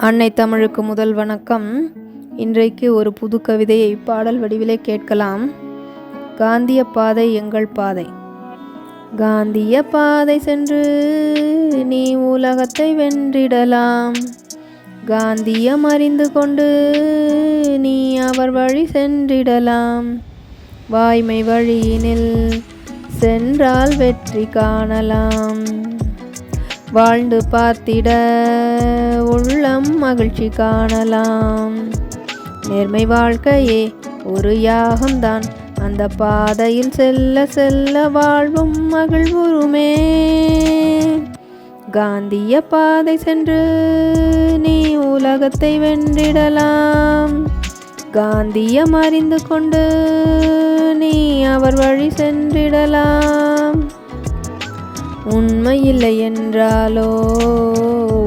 அன்னை தமிழுக்கு முதல் வணக்கம். இன்றைக்கு ஒரு புது கவிதையை பாடல் வடிவிலே கேட்கலாம். காந்திய பாதை எங்கள் பாதை. காந்திய பாதை சென்று நீ உலகத்தை வென்றிடலாம். காந்தியம் அறிந்து கொண்டு நீ அவர் வழி சென்றிடலாம். வாய்மை வழியினில் சென்றால் வெற்றி காணலாம். வாழ்ந்து பார்த்திட உள்ளம் மகிழ்ச்சி காணலாம். நேர்மை வாழ்க்கையே ஒரு யாகம்தான். அந்த பாதையில் செல்ல செல்ல வாழ்வும் மகிழ்வுருமே காந்திய பாதை சென்று நீ உலகத்தை வென்றிடலாம். காந்தியம் அறிந்து கொண்டு நீ அவர் வழி சென்றிடலாம். உண்மையில்லை என்றாலோ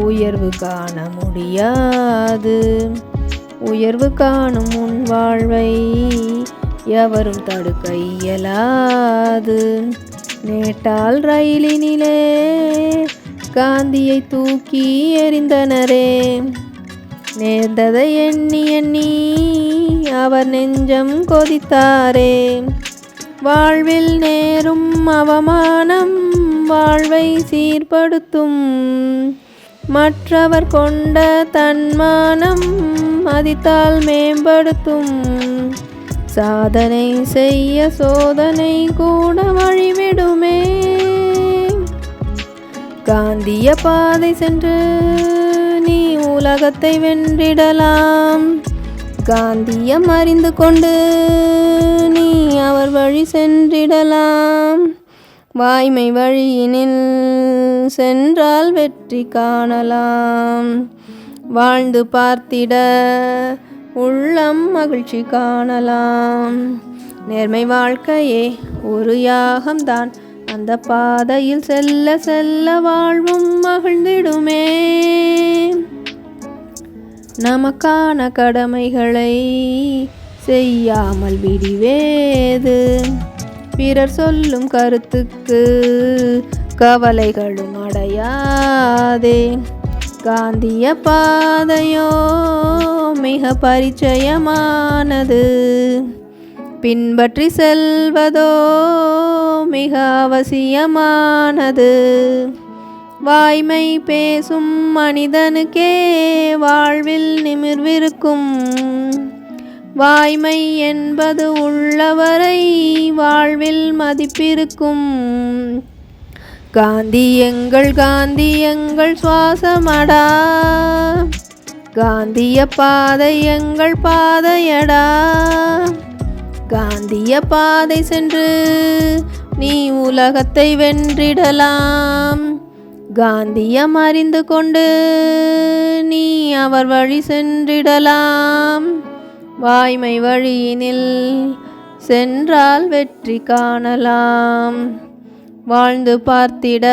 உயர்வு காண முடியாது. உயர்வு காணும் உன் வாழ்வை எவரும் தடுக்க இயலாது. நேட்டால் ரயிலினிலே காந்தியை தூக்கி எறிந்தனரே. நேர்ந்ததை எண்ணி எண்ணி அவர் நெஞ்சம் கொதித்தாரே. வாழ்வில் நேரும் அவமானம் வாழ்வை சீர்படுத்தும். மற்றவர் கொண்ட தன்மானம் மதித்தால் மேம்படுத்தும். சாதனை செய்ய சோதனை கூட வழிவிடுமே. காந்திய பாதை சென்று நீ உலகத்தை வென்றிடலாம். காந்தியம் அறிந்து கொண்டு நீ அவர் வழி சென்றிடலாம். வாய்மை வழியினில் சென்றால் வெற்றி காணலாம். வாழ்ந்து பார்த்திட உள்ளம் மகிழ்ச்சி காணலாம். நேர்மை வாழ்க்கையே ஒரு யாகம்தான். அந்த பாதையில் செல்ல செல்ல வாழ்வும் மகிழ்ந்திடுமே. நமக்கான கடமைகளை செய்யாமல் விடிவேது. பிறர் சொல்லும் கருத்துக்கு கவலைகளும் அடையாதே. காந்திய பாதையோ மிக பரிச்சயமானது. பின்பற்றி செல்வதோ மிக அவசியமானது. வாய்மை பேசும் மனிதனுக்கே வாழ்வில் நிமிர்விருக்கும். வாய்மை என்பது உள்ளவரை வாழ்வில் மதிப்பிருக்கும். காந்தி எங்கள் காந்தி எங்கள் சுவாசமடா. காந்திய பாதை எங்கள் பாதையடா. காந்திய பாதை சென்று நீ உலகத்தை வென்றிடலாம். காந்தியம் அறிந்து கொண்டு நீ அவர் வழி சென்றிடலாம். வாய்மை வழியினில் சென்றால் வெற்றி காணலாம். வாழ்ந்து பார்த்திட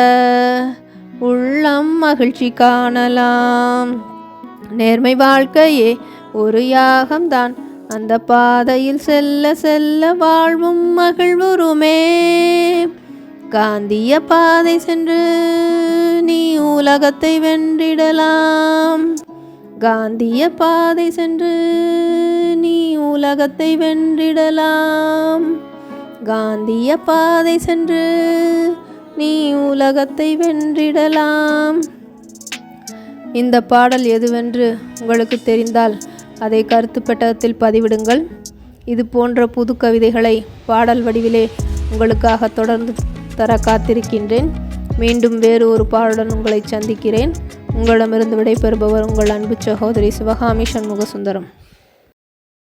உள்ளம் மகிழ்ச்சி காணலாம். நேர்மை வாழ்க்கையே ஒரு யாகம்தான். அந்த பாதையில் செல்ல செல்ல வாழ்வும் மகிழ்வுருமே காந்திய பாதை சென்று நீ உலகத்தை வென்றிடலாம். காந்திய பாதை சென்று நீ உலகத்தை வென்றிடலாம். காந்திய பாதை சென்று நீ உலகத்தை வென்றிடலாம். இந்த பாடல் எதுவென்று உங்களுக்கு தெரிந்தால் அதை கருத்து பெட்டகத்தில் பதிவிடுங்கள். இது போன்ற புது கவிதைகளை பாடல் வடிவிலே உங்களுக்காக தொடர்ந்து தர காத்திருக்கின்றேன். மீண்டும் வேறு ஒரு பாடலுடன் உங்களை சந்திக்கிறேன். உங்களிடமிருந்து விடைபெறுபவர் உங்கள் அன்பு சகோதரி சிவகாமி சண்முக சுந்தரம்